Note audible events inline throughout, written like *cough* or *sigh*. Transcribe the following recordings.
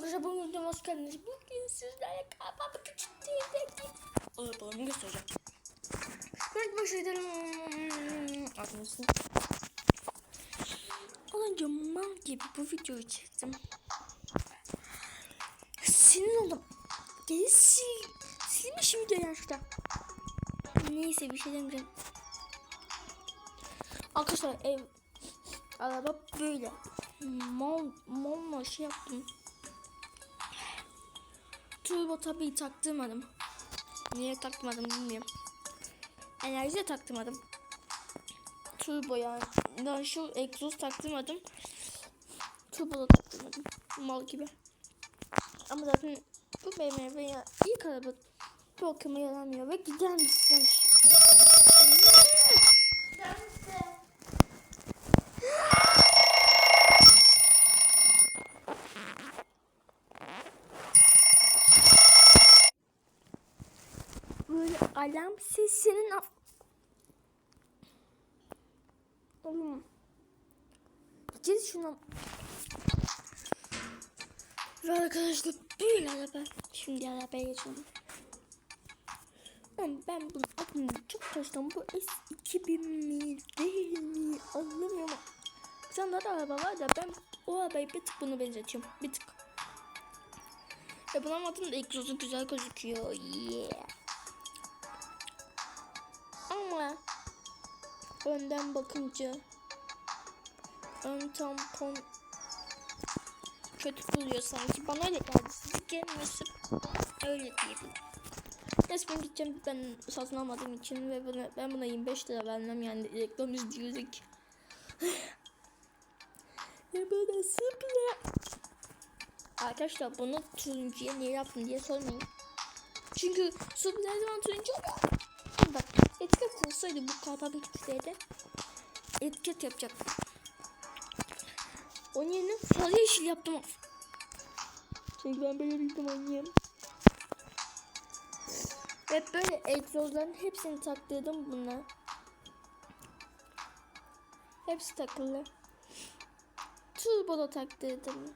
Arkadaşlar bugün videoma hoş geldiniz. Bugün sizlerle kapalı küçük TV'deki arabalarımı göstereceğim. Evet başlayalım. Arkadaşlar. Az önce mal gibi bu videoyu çektim. Sinir oldum. Geri sil. Silmişim de yaşta. Neyse bir şey demeyeceğim. Arkadaşlar ev araba böyle. Mal mal şey yaptım. Turbo tabii taktırmadım. Niye taktırmadım bilmiyorum. Enerji de taktırmadım. Turbo yani. Daha şu egzoz taktırmadım. Turbo da taktırmadım. Mal gibi. Ama zaten bu BMW ya ilk araba bu akıma yaramıyor ve gider misin? Böyle alarm sesinin Oğlum. Gel şuna. Arkadaşlar böyle araba. Şimdi arabaya geçelim. Ben, ben bunun adını çok karıştım. Bu S2000 mi değil mi anlamıyorum. Bir tane daha da araba var da ben o arabayı bir tık bunu benzetiyorum. Bir tık. Adının da egzozu güzel gözüküyor. Yeah. Önden bakınca ön tampon kötü duruyor sanki. Bana öyle geldi. Siz gelmesin. Öyle diyelim. Neyse ben gideceğim. Ben satın almadığım için ve buna, ben buna 25 lira vermem yani reklam izleyecek. *sighs* ya böyle sıfır. Arkadaşlar bunu turuncuya niye yaptım diye sormayın. Çünkü su her zaman turuncu oluyor. Bak etiket olsaydı bu kapalı kitlerde etiket yapacaktım. Onun yerine sarı yeşil yaptım. Çünkü ben böyle bir manyağım. Hep böyle egzozların hepsini taktırdım buna. Hepsi takılı. Turbo da taktırdım.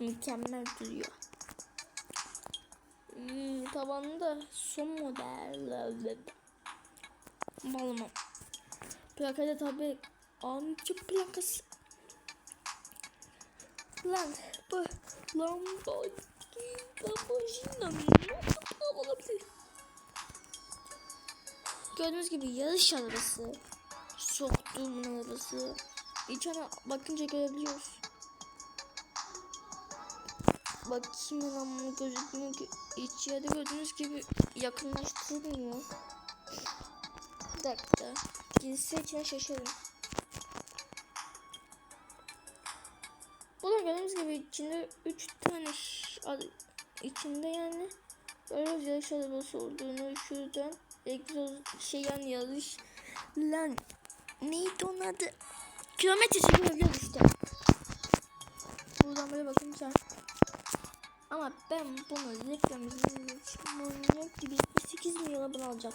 Mükemmel duruyor. Hmm, tavanında son model. Balımı. Plakada tabi amca plakası. Lan bu Lamborghini Lamborghini nasıl olabilir? Gördüğünüz gibi yarış arabası. Soktuğumun arabası. İçine bakınca görebiliyoruz. Bakayım lan bunu gözükmüyor ki. İçeride gördüğünüz gibi yakınlaştırmıyor. Bir dakika. Girse içine şaşırdım. Burada gördüğünüz gibi içinde 3 tane içinde yani böyle yarış arabası olduğunu şuradan egzoz şey yani yarış lan neydi onun adı kilometre çekebiliyor işte buradan böyle bakınca ama ben bunu reklam için manyak gibi 78 milyona bunu alacağım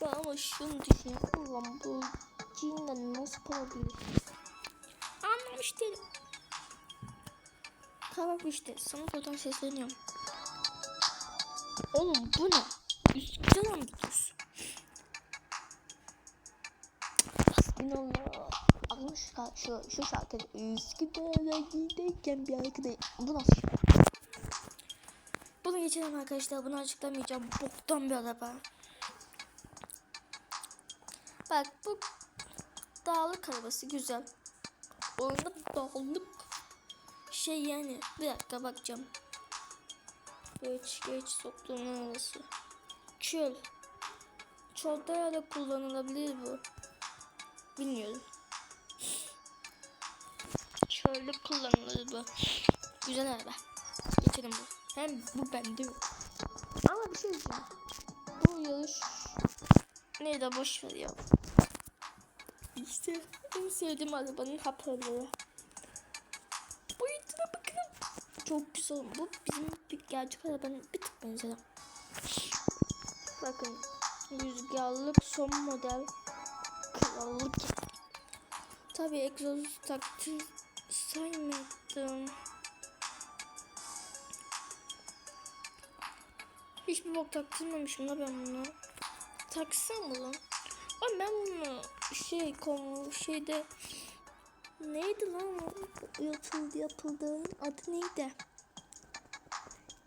ben ama şunu düşünüyorum ulan bu cinden nasıl kalabilir anlamış değilim Tamam işte sana buradan sesleniyorum. Oğlum bu ne? Üsküdar'a mı gidiyorsun? İnanılmaz. Ama şu, şarkı- şu, şu şarkıda Üsküdar'a giderken bir arkada Bu nasıl şey? Bunu geçelim arkadaşlar. Bunu açıklamayacağım. Boktan bir araba. Bak bu dağlık arabası güzel. Oyunda dağlık şey yani bir dakika bakacağım. Geç geç soktuğum arası. Çöl. Çölde ya da kullanılabilir bu. Bilmiyorum. Çölde kullanılır bu. Güzel araba. Geçelim bu. Hem bu bende yok. Ama bir şey diyeceğim. Neydi boş ver ya. İşte en sevdiğim arabanın hoparlörü. Boyutuna bakın. Çok güzel. Bu bizim gerçek arabanın bir tık benzeri. Bakın. Rüzgarlık son model. Krallık. Tabi egzoz taktiği saymadım. Hiçbir bok taktırmamışım da ben bunu. Taksam mı lan? Ama ben bunu şey konu şeyde neydi lan yapıldı yapıldı adı neydi?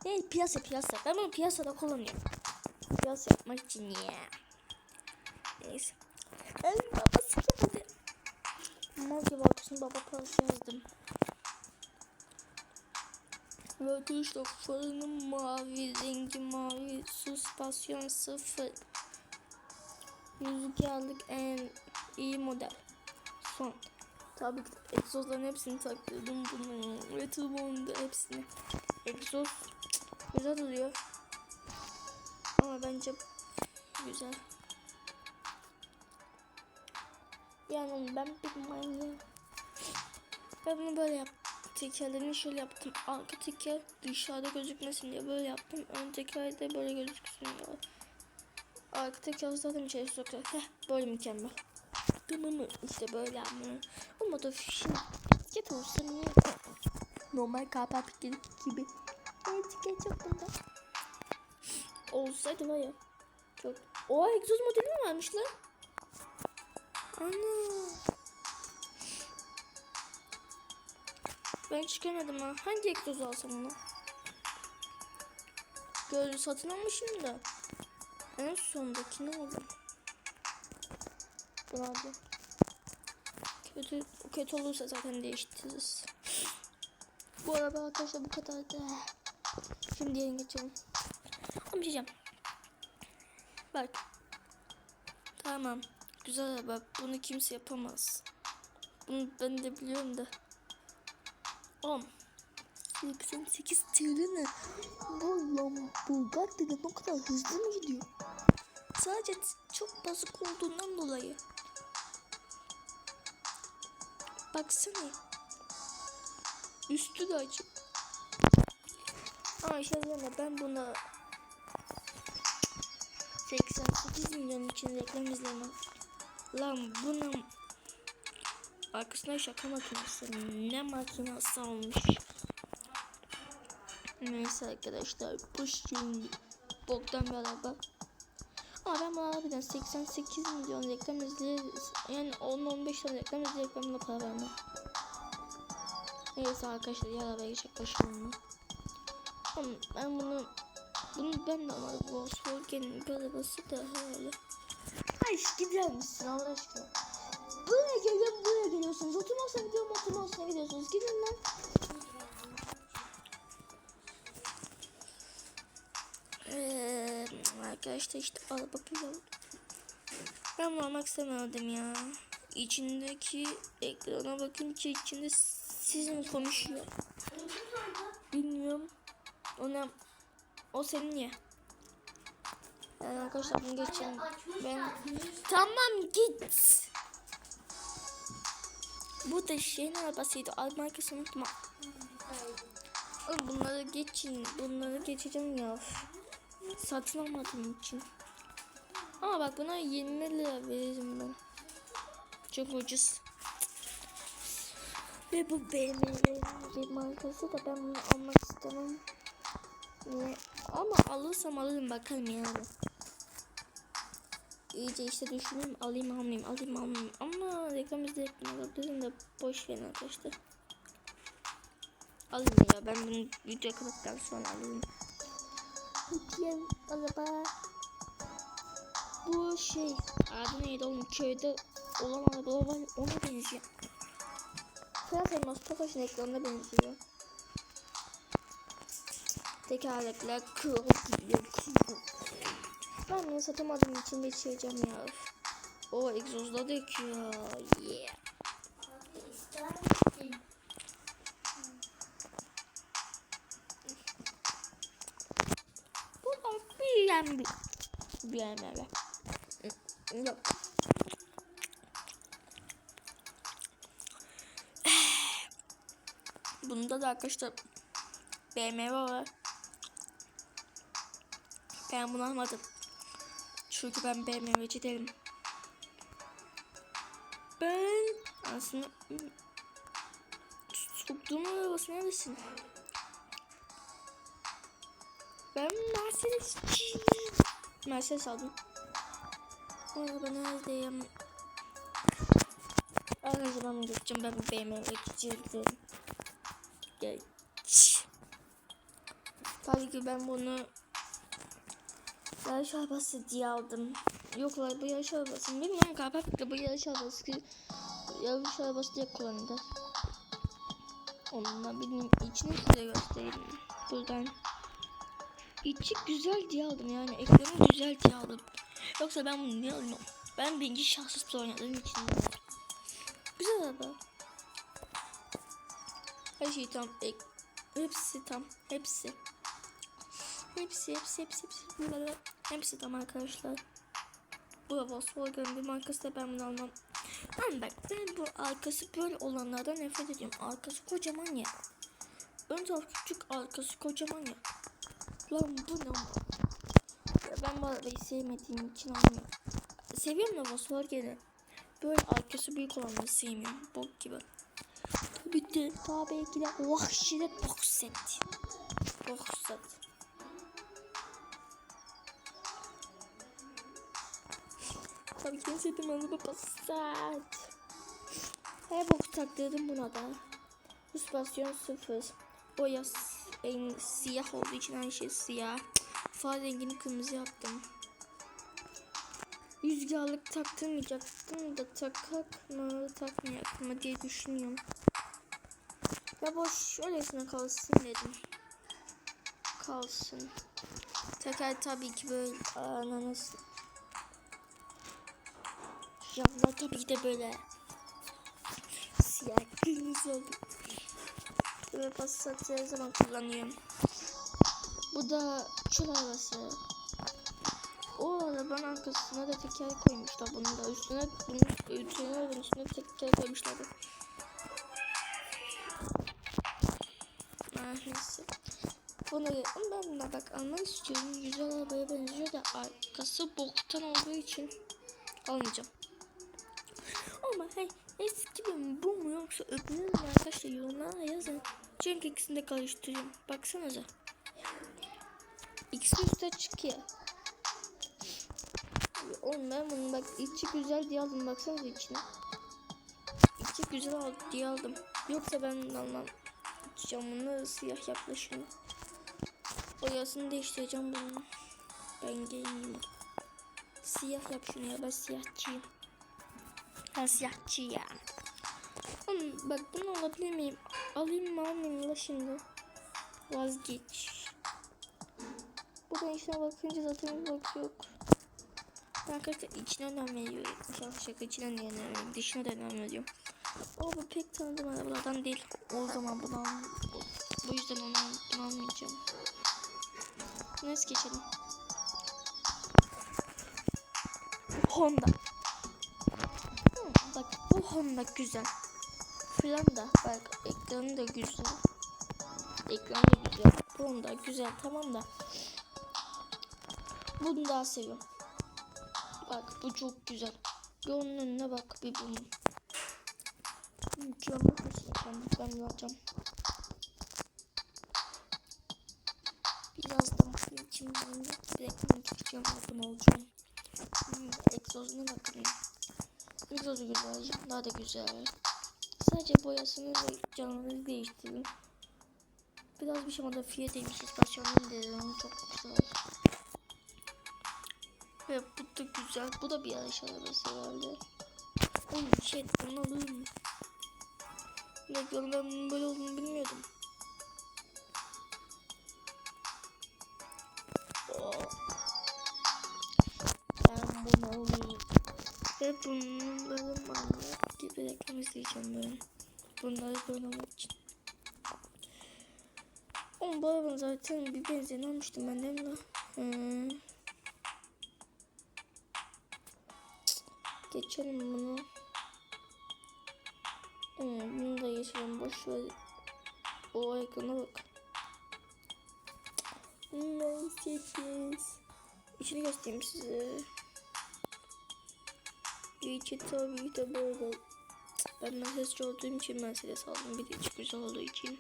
Neydi piyasa piyasa. Ben bunu piyasada kullanıyorum. Piyasa yapmak için ya. Neyse. Ay babası geldi. Mal gibi arkasını baba parası yazdım. Ve tuşla fırının mavi, rengi mavi, süspansiyon sıfır. Rüzgarlık en iyi model. Son. Tabii ki egzozların hepsini taktırdım bunun. Ve turbonun da hepsini. Egzoz güzel oluyor. Ama bence güzel. Yani ben bir manyağım. Ben bunu böyle yaptım. Tekerlerini şöyle yaptım. Arka teker dışarıda gözükmesin diye böyle yaptım. Ön teker de böyle gözüksün diye. Arka teker zaten içeri sokuyor. Heh böyle mükemmel. Tamam mı? İşte böyle ama. Ama da şimdi bisiklet olsa niye? Normal kapap gibi. Ben bisiklet çok bunda. Olsaydı var ya. Çok. O egzoz modeli mi varmış lan? Ana. Ben çıkamadım ha. Hangi egzoz alsam onu? Gözü satın almışım da. En sondaki ne oldu? Bravo. Kötü, kötü olursa zaten değiştiririz. Bu araba arkadaşlar bu kadar da. Şimdi yerine geçelim. Bir şey. Bak. Tamam. Güzel araba. Bunu kimse yapamaz. Bunu ben de biliyorum da. 10. 88 trilyon. Bu lan Bulgar dedi ne kadar hızlı mı gidiyor? Sadece çok basık olduğundan dolayı. Baksana. Üstü de açık. Şey deme ben buna 88 milyon için reklam izlemem. Lan bunun arkasında şaka makinesi ne makinesi olmuş. Neyse arkadaşlar bu şimdi boktan bir araba. Ama ben bu harbiden 88 milyon reklam izleyeriz. Yani 10-15 tane reklam izleyerek ben buna para vermem. Neyse arkadaşlar ya arabaya geçecek başımına. Ama ben bunu bunu ben de ama Volkswagen'in arabası da herhalde. Ay gider misin Allah aşkına? Buraya geliyorum buraya geliyorsunuz. Oturmazsa gidiyorum oturmazsa gidiyorsunuz. Gidin lan. Ee, arkadaşlar işte araba pilav. Ben bunu almak istemedim ya. İçindeki ekrana bakınca içinde sizin konuşuyor. Bilmiyorum. Ona o senin ya. Yani arkadaşlar bunu geçelim. Ben tamam git. Bu da şeyin arabasıydı. Al markasını unutma. Bunları geçin. Bunları geçeceğim ya. Satın almadığım için. Ama bak buna 20 lira veririm ben. Çok ucuz. Ve bu BMW'nin markası da ben bunu almak istemem. Niye? Ama alırsam alırım bakalım yani. İyice işte düşüneyim alayım almayayım alayım almayayım. Ama reklam izleyip alabilirim de boş verin arkadaşlar. Alayım ya ben bunu video kapattıktan sonra alayım. Bakayım araba. Bu şey adı neydi oğlum köyde olan arabalar var ya, ona benziyor. Elmas Tofaş'ın ekranına benziyor. Tekerlekler kıl gidiyor. Ben bunu satamadığım için geçireceğim ya. O egzozda döküyor. Yeah. Yan bir. Yok. *sighs* Bunda da arkadaşlar BMW var. Ben bunu almadım. Çünkü ben BMW'ci değilim. Ben aslında soktuğum arabası neredesin? Ben Mercedes'ciyim. Mercedes aldım. O araba neredeyim? Arkadaşlar ben geçeceğim. Ben BMW geçeceğim. Geç. Tabii ki ben bunu yarış arabası diye aldım. Yok lan bu yarış arabası. Bilmiyorum galiba bu yarış arabası. Yarış arabası diye kullanılır. Onunla benim içini size göstereyim. Buradan. İçi güzel diye aldım yani. Ekranı güzel diye aldım. Yoksa ben bunu niye almam? Ben birinci şahsısta oynadığım için. Güzel araba. Her şey tam. Ek, hepsi tam. Hepsi. Hepsi hepsi hepsi hepsi. Böyle hepsi tam arkadaşlar. Bu da Volkswagen bir markası da ben bunu almam. Ama bak ben bu arkası böyle olanlardan nefret ediyorum. Arkası kocaman ya. Ön taraf küçük arkası kocaman ya. Lan bu ne? Ya ben bu sevmediğim için almıyorum. Seviyorum da Volkswagen'i. Böyle arkası büyük olanları sevmiyorum. Bok gibi. Bir de tabii ki de vahşide box set. Box set. Tabii ki sevdiğim araba Passat. Her bok taktırdım buna da. Süspansiyon sıfır. Boya en siyah olduğu için her şey siyah. Far rengini kırmızı yaptım. Rüzgarlık taktırmayacaktım da takak mı takmayak mı diye düşünüyorum. Ya boş öylesine kalsın dedim. Kalsın. Teker tabii ki böyle ananas. Camlar tabii ki de böyle siyah kırmızı oldu. Böyle Passat'ı her zaman kullanıyorum. Bu da çul arabası. O arabanın arkasına da teker koymuşlar bunu da üstüne bunun üstüne arabanın üstüne teker koymuşlardı. Ah, neyse. Bunu ama ben buna bak almak istiyorum. Güzel arabaya benziyor da arkası boktan olduğu için almayacağım. Ama hey eski mi bu mu yoksa öbürü mü arkadaşlar yorumlara yazın. Çünkü ikisini de karıştırıyorum. Baksanıza. İkisi üstte çıkıyor. Oğlum ben bunu bak içi güzel diye aldım baksanıza içine. İçi güzel al- diye aldım. Yoksa ben almam. Camını siyah yaklaşımı. Boyasını değiştireceğim bunun. Ben gelmeyeyim. Siyah yap şunu ya ben siyahçıyım. Ben ya. Oğlum bak bunu alabilir miyim? Alayım mı almayayım la şimdi? Vazgeç. Buradan içine bakınca zaten bir bak yok. Ben arkadaşlar içine önem veriyorum. Şaka şaka içine önem veriyorum. Dışına da önem veriyorum. O bu pek tanıdığım arabalardan değil. O zaman bunu al Bu yüzden onu, bunu almayacağım. Neyse geçelim. Honda. Bu Honda güzel. Falan da bak ekranı da güzel. Ekranı da güzel. Bu Honda güzel tamam da. Bunu daha seviyorum. Bak bu çok güzel. Bir onun önüne bak bir bunun. Mükemmel ben, ben yapacağım. Biraz da içimden reklam çıkacağım abone olacağım. Hmm, egzozuna bakın. Egzozu güzel, daha da güzel. Sadece boyasını ve canlılığı değiştirdim. Biraz bir şey ama da fiyat demiş istasyonun dedim çok güzel. Ve bu da güzel. Bu da bir yarış arabası herhalde. Oğlum şey bunu alırım. Ne ben bunun böyle olduğunu bilmiyordum. Ben bunu alayım. Ve bunları gibi reklam izleyeceğim ben. Bunları böyle almak için. Oğlum bu arabanın zaten bir benzerini almıştım ben de. Hmm. Geçelim bunu. Hmm, bunu da geçelim. Boş ver. O ekrana bak. Mercedes. İçini göstereyim size. Tabii de böyle. Ben Mercedes olduğum için Mercedes aldım. Bir de içi güzel olduğu için.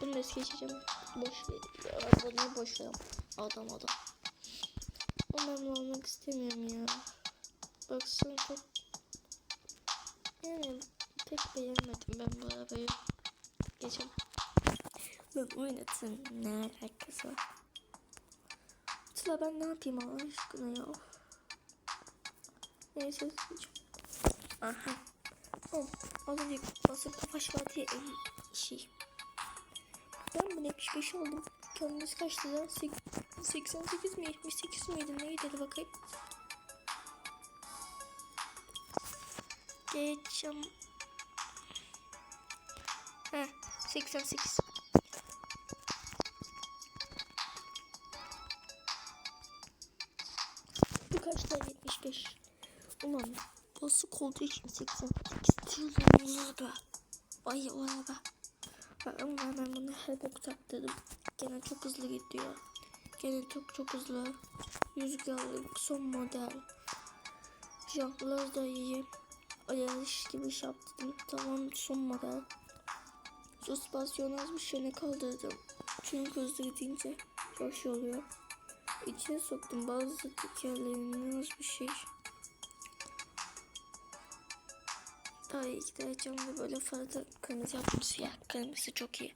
Bunu es geçeceğim. Boş ver. Arabayı boş ver. Adam adam. Önemli olmak istemiyorum ya. Baksana çok... Yani pek beğenmedim ben bu arabayı. Geçelim. Ben oynatın ne alakası var? Sıla ben ne yapayım Allah aşkına ya. Neyse. Aha. Oh, az önce basıp diye en şey. Ben bunu 75 aldım. Kendiniz kaç lira? Sek- 88 mi 78 miydi neydi hadi bakayım. Geçeceğim. Heh 88. Bu kaç tane 75. Ulan basık olduğu için 88 trilyon Ay o araba. Ama ben bunu her bok taktırdım. Gene çok hızlı gidiyor. Gene çok çok hızlı. Rüzgarlık son model. Jantlar da iyi. Ayarış gibi yaptım. Tamam son model. Süspansiyon az bir şeyine kaldırdım. Çünkü hızlı gidince çok şey oluyor. İçine soktum bazı tekerlerini az bir şey. Daha iyi gideceğim de böyle fazla kırmızı yaptım siyah. Kırmızı çok iyi.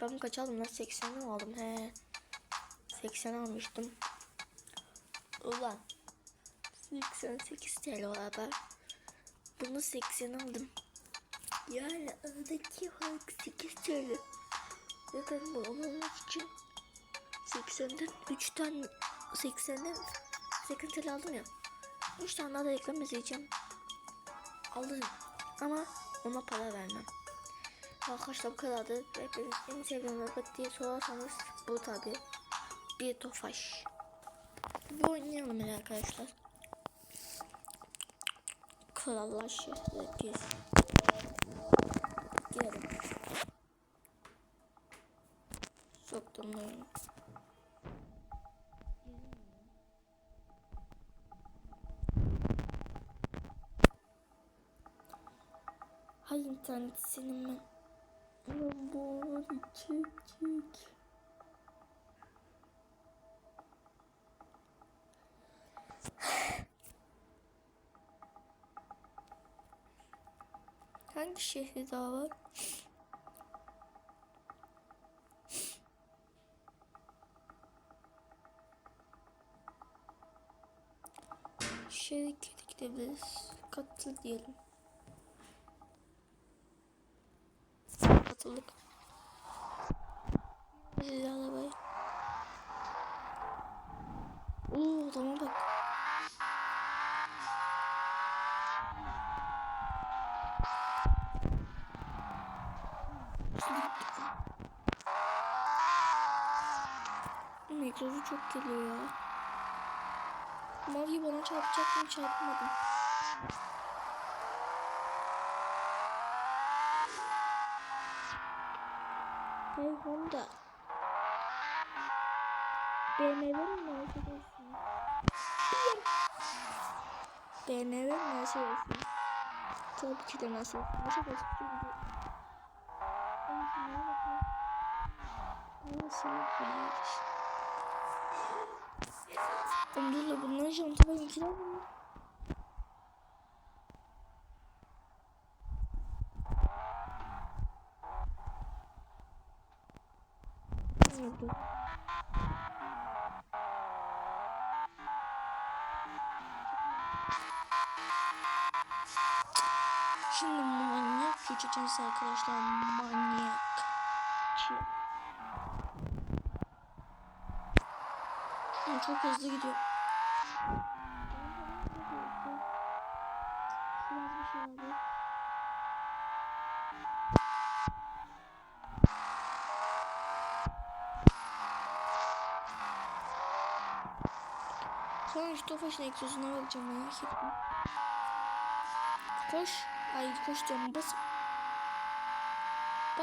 Ben kaç aldım lan? 80 aldım he. 80 almıştım. Ulan. 88 TL araba. Bunu 80 aldım. Yani aradaki fark 8 TL. Zaten bu olmamak için 80'den 3 tane 80'den 80 TL aldım ya. 3 tane daha da reklam izleyeceğim. Alırım. Ama ona para vermem. Arkadaşlar bu kadardı. Benim en sevdiğim robot diye sorarsanız bu tabi. Bir tofaş. Bir oynayalım hele arkadaşlar. Krallar şehri biz. Gidelim. Soktum oyunu. İnternet senin ben. Hadi çek çek. Hangi şehri daha var? Şehre gidebiliriz. Katıl diyelim. Katıldık. Güzel arabayı. Oo adama bak. Mikrofu çok geliyor ya. Mavi bana çarpacak mı çarpmadım. Hey Honda. BMW mi Mercedes mi? BMW mi Mercedes mi? Tabii ki de Mercedes. Mercedes çünkü. Nasıl yapıyorlar? Dur bunların jantı benimkiler mi? Geçeceğiz arkadaşlar. Manyak. Ama çok hızlı gidiyor. Biraz bir şey oldu. Sonra şu tofaşın egzozuna bakacağım etme. Koş. Ay koş diyorum bas.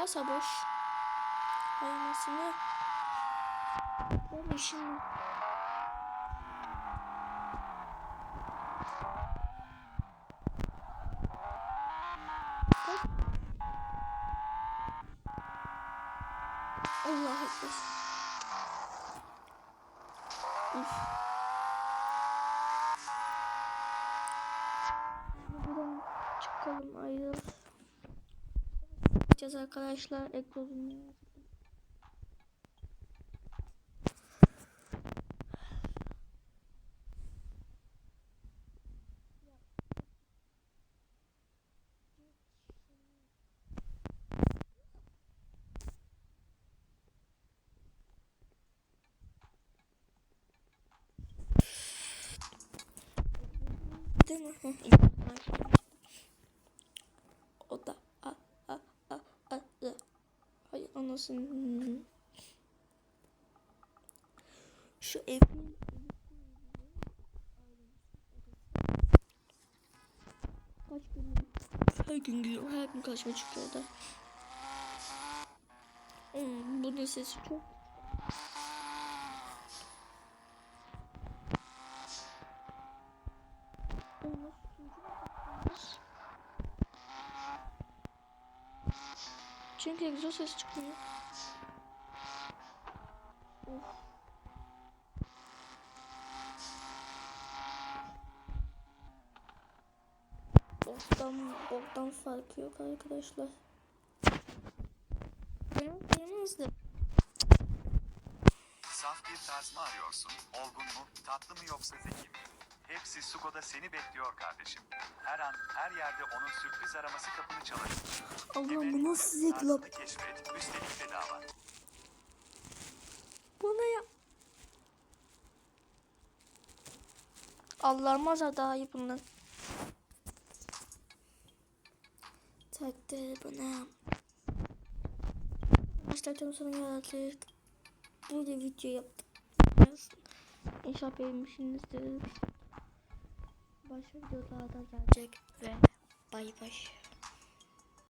Kasa boş. Hayvanasını. Oğlum şimdi. Allah ekber. Üf. Buradan çıkalım ayrıl. Gideceğiz arkadaşlar. Ekrozunu Değil mi? Heh, iyi. o da a a a a a. Anasını. Şu evin kaç gün her gün gidiyorum her gün karşıma çıkıyor da. Hmm, bunun sesi çok. Çünkü egzoz ses çıkmıyor. Of. Boktan, boktan farkı yok arkadaşlar. Benim kıyamazdı. Saf bir tarz mı arıyorsun? Olgun mu? Tatlı mı yoksa zeki mi? Hepsi Sugo'da seni bekliyor kardeşim. Her an, her yerde onun sürpriz araması kapını çalar. Allah'ım bu nasıl zevkli? tarzını keşfet, üstelik bedava. Bana ya. Allah'ım azar daha iyi bundan. Taktı bana. Başlarken sonra geldik. Burada video yaptık. İnşallah beğenmişsinizdir. Başka videolarda gelecek ve bay bay.